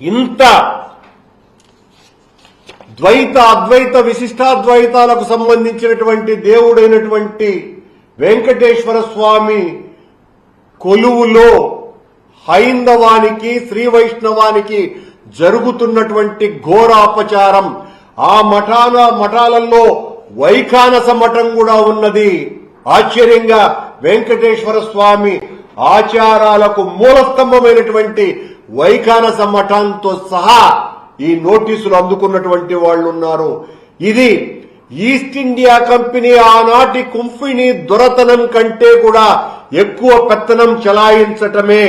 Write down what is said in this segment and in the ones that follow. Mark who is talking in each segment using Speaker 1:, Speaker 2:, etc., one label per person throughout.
Speaker 1: ఇంత ద్వైత అద్వైత విశిష్టాద్వైతాలకు సంబంధించినటువంటి దేవుడైనటువంటి వెంకటేశ్వర స్వామి కొలువులో హైందవానికి శ్రీ వైష్ణవానికి జరుగుతున్నటువంటి ఘోరాపచారం. ఆ మఠాల మఠాలలో వైఖానస మఠం కూడా ఉన్నది. ఆశ్చర్యంగా వెంకటేశ్వర స్వామి ఆచారాలకు మూలస్తంభమైనటువంటి వైఖానస మఠంతో సహా ఈ నోటీసులు అందుకున్నటువంటి వాళ్ళు ఉన్నారు. ఇది ఈస్ట్ ఇండియా కంపెనీ ఆనాటి కుంఫిని దొరతనం కంటే కూడా ఎక్కువ పెత్తనం చలాయించటమే.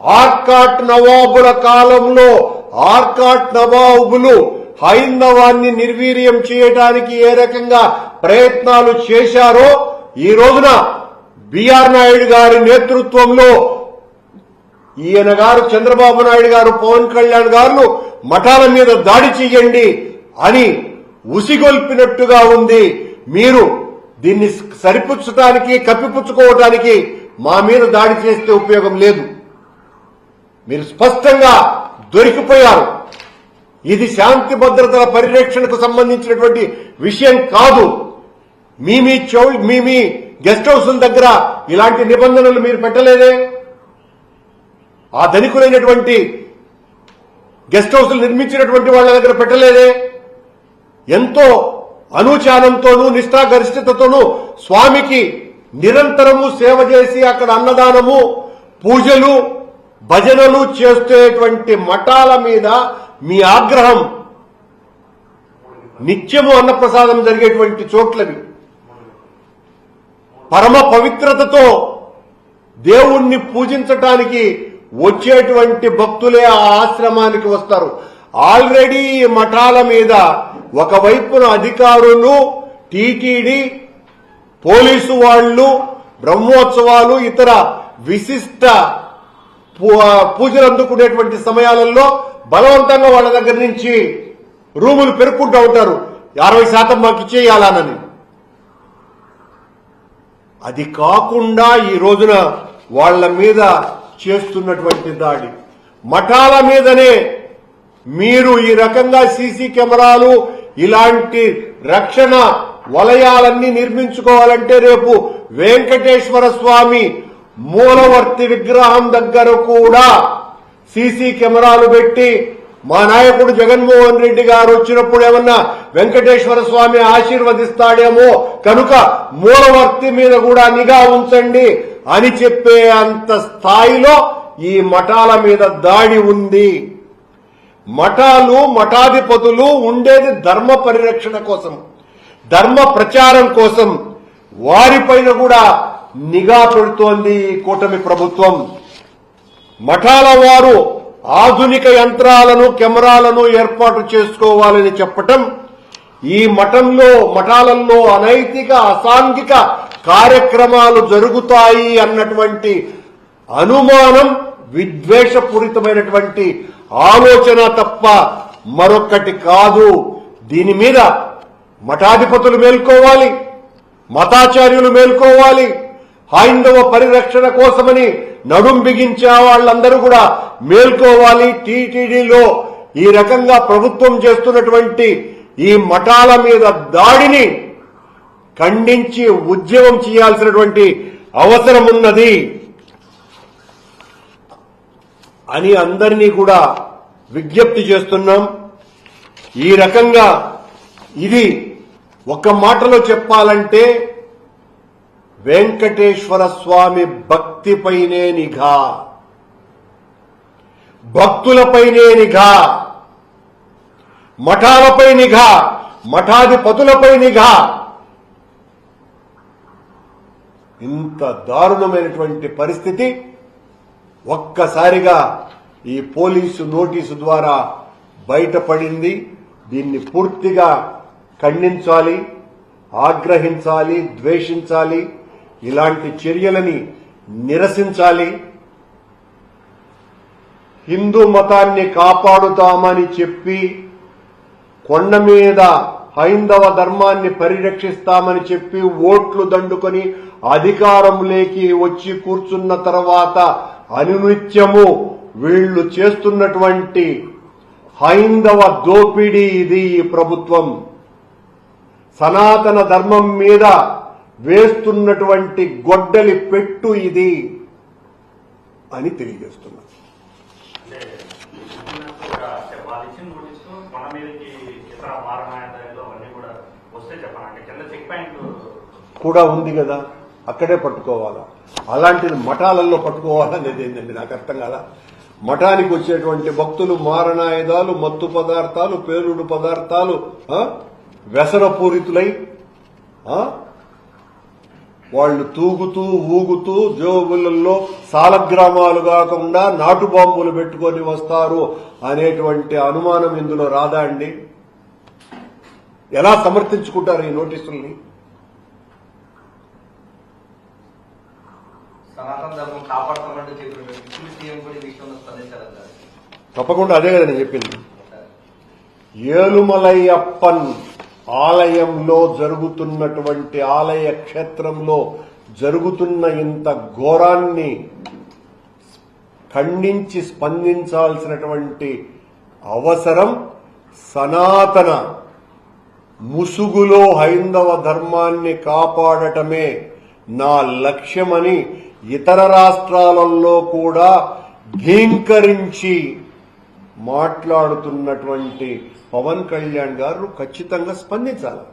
Speaker 1: ఆర్కాట్ నవాబుల కాలంలో ఆర్కాట్ నవాబులు హైందవాన్ని నిర్వీర్యం చేయడానికి ఏ రకంగా ప్రయత్నాలు చేశారో ఈ రోజున బిఆర్ నాయుడు గారి నేతృత్వంలో ఈయన గారు చంద్రబాబు నాయుడు గారు పవన్ కళ్యాణ్ గారు మఠాల మీద దాడి చేయండి అని ఉసిగొల్పినట్టుగా ఉంది. మీరు దీన్ని సరిపుచ్చటానికి కప్పిపుచ్చుకోవటానికి మా మీద దాడి చేస్తే ఉపయోగం లేదు. మీరు స్పష్టంగా దొరికిపోయారు. ఇది శాంతి భద్రతల పరిరక్షణకు సంబంధించినటువంటి విషయం కాదు. మీ మీ చౌ మీ మీ గెస్ట్ హౌస్ల దగ్గర ఇలాంటి నిబంధనలు మీరు పెట్టలేదే? ఆ ధనికులైనటువంటి గెస్ట్ హౌస్లు నిర్మించినటువంటి వాళ్ళ దగ్గర పెట్టలేదే. ఎంతో అనుచానంతోనూ నిష్ఠాగరిష్టతతోనూ స్వామికి నిరంతరము సేవ చేసి అక్కడ అన్నదానము పూజలు భజనలు చేసేటువంటి మఠాల మీద మీ ఆగ్రహం నిత్యము అన్నప్రసాదం జరిగేటువంటి చోట్లవి. పరమ పవిత్రతతో దేవుణ్ణి పూజించటానికి వచ్చేటువంటి భక్తులే ఆ ఆశ్రమానికి వస్తారు. ఆల్రెడీ ఈ మఠాల మీద ఒకవైపున అధికారులు టీటీడీ పోలీసు వాళ్ళు బ్రహ్మోత్సవాలు ఇతర విశిష్ట పూ- పూజలు అందుకునేటువంటి సమయాలలో బలవంతంగా వాళ్ళ దగ్గర నుంచి రూములు పెరుక్కుంటూ ఉంటారు. అరవై శాతం మాకు ఇచ్చేయాలనని. అది కాకుండా ఈ రోజున వాళ్ళ మీద చేస్తున్నటువంటి దాడి. మఠాల మీదనే మీరు ఈ రకంగా సీసీ కెమెరాలు ఇలాంటి రక్షణ వలయాలన్నీ నిర్మించుకోవాలంటే రేపు వెంకటేశ్వర స్వామి మూలవర్తి విగ్రహం దగ్గర కూడా సీసీ కెమెరాలు పెట్టి మా నాయకుడు జగన్మోహన్ రెడ్డి గారు వచ్చినప్పుడు ఏమన్నా వెంకటేశ్వర స్వామి ఆశీర్వదిస్తాడేమో కనుక మూలవర్తి మీద కూడా నిఘా ఉంచండి. అని చెప్పే అంత స్థాయిలో ఈ మఠాల మీద దాడి ఉంది. మఠాలు మఠాధిపతులు ఉండేది ధర్మ పరిరక్షణ కోసం ధర్మ ప్రచారం కోసం. వారిపైన కూడా నిఘా పెడుతోంది ఈ కూటమి ప్రభుత్వం. మఠాల వారు ఆధునిక యంత్రాలను కెమెరాలను ఏర్పాటు చేసుకోవాలని చెప్పటం ఈ మఠంలో మఠాలలో అనైతిక అసాంఘిక కార్యక్రమాలు జరుగుతాయి అన్నటువంటి అనుమానం విద్వేషపూరితమైనటువంటి ఆలోచన తప్ప మరొక్కటి కాదు. దీని మీద మఠాధిపతులు మేల్కోవాలి మతాచార్యులు మేల్కోవాలి. హైందవ పరిరక్షణ కోసమని నడుం బిగించే వాళ్ళందరూ కూడా మేల్కోవాలి. టీటీడీలో ఈ రకంగా ప్రభుత్వం చేస్తున్నటువంటి ఈ మఠాల మీద దాడిని ఖండించి ఉద్యమం చేయాల్సినటువంటి అవసరం ఉన్నది. అని అందరినీ కూడా విజ్ఞప్తి చేస్తున్నాం. ఈ రకంగా ఇది ఒక మాటలో చెప్పాలంటే వెంకటేశ్వర స్వామి భక్తిపైనే నిఘా. భక్తులపైనే నిఘా. మఠాలపై నిఘా మఠాధిపతులపై నిఘా. ఇంత దారుణమైనటువంటి పరిస్థితి. ఒక్కసారిగా ఈ పోలీసు నోటీసు ద్వారా బయటపడింది. దీన్ని పూర్తిగా ఖండించాలి ఆగ్రహించాలి ద్వేషించాలి ఇలాంటి చర్యలని నిరసించాలి. హిందూ మతాన్ని కాపాడుతామని చెప్పి కొండ మీద హైందవ ధర్మాన్ని పరిరక్షిస్తామని చెప్పి ఓట్లు దండుకొని అధికారంలోకి వచ్చి కూర్చున్న తర్వాత అనునిత్యము వీళ్ళు చేస్తున్నటువంటి హైందవ దోపిడీ ఇది ఈ ప్రభుత్వం. సనాతన ధర్మం మీద వేస్తున్నటువంటి గొడ్డలి పెట్టు ఇది అని
Speaker 2: తెలియజేస్తున్నారు కూడా
Speaker 1: ఉంది కదా అక్కడే పట్టుకోవాలా? అలాంటిది మఠాలలో పట్టుకోవాలనేది ఏంటండి నాకు అర్థం కాదా మఠానికి వచ్చేటువంటి భక్తులు మారణాయుధాలు మత్తు పదార్థాలు పేలుడు పదార్థాలు వ్యసనపూరితులై వాళ్ళు తూగుతూ ఊగుతూ జోబులలో సాలగ్రామాలు కాకుండా నాటు బాంబులు పెట్టుకొని వస్తారు అనేటువంటి అనుమానం ఇందులో రాదా అండి? ఎలా సమర్థించుకుంటారు ఈ నోటీసుల్ని?
Speaker 3: సనాతన ధర్మం కాపాడతామంటే చెప్పిన ఇప్పుడు సీఎం కూడా ఈ విషయంలో స్పందించారు
Speaker 1: తప్పకుండా అదే కదా నేను చెప్పింది. ఏలుమలయ్యప్పన్ ఆలయంలో జరుగుతున్నటువంటి ఆలయ క్షేత్రంలో జరుగుతున్న ఇంత ఘోరాన్ని ఖండించి స్పందించాల్సినటువంటి అవసరం సనాతన ముసుగులో హైందవ ధర్మాన్ని కాపాడటమే నా లక్ష్యమని ఇతర రాష్ట్రాలలో కూడా ధీంకరించి మాట్లాడుతున్నటువంటి పవన్ కళ్యాణ్ గారు ఖచ్చితంగా స్పందించాలి.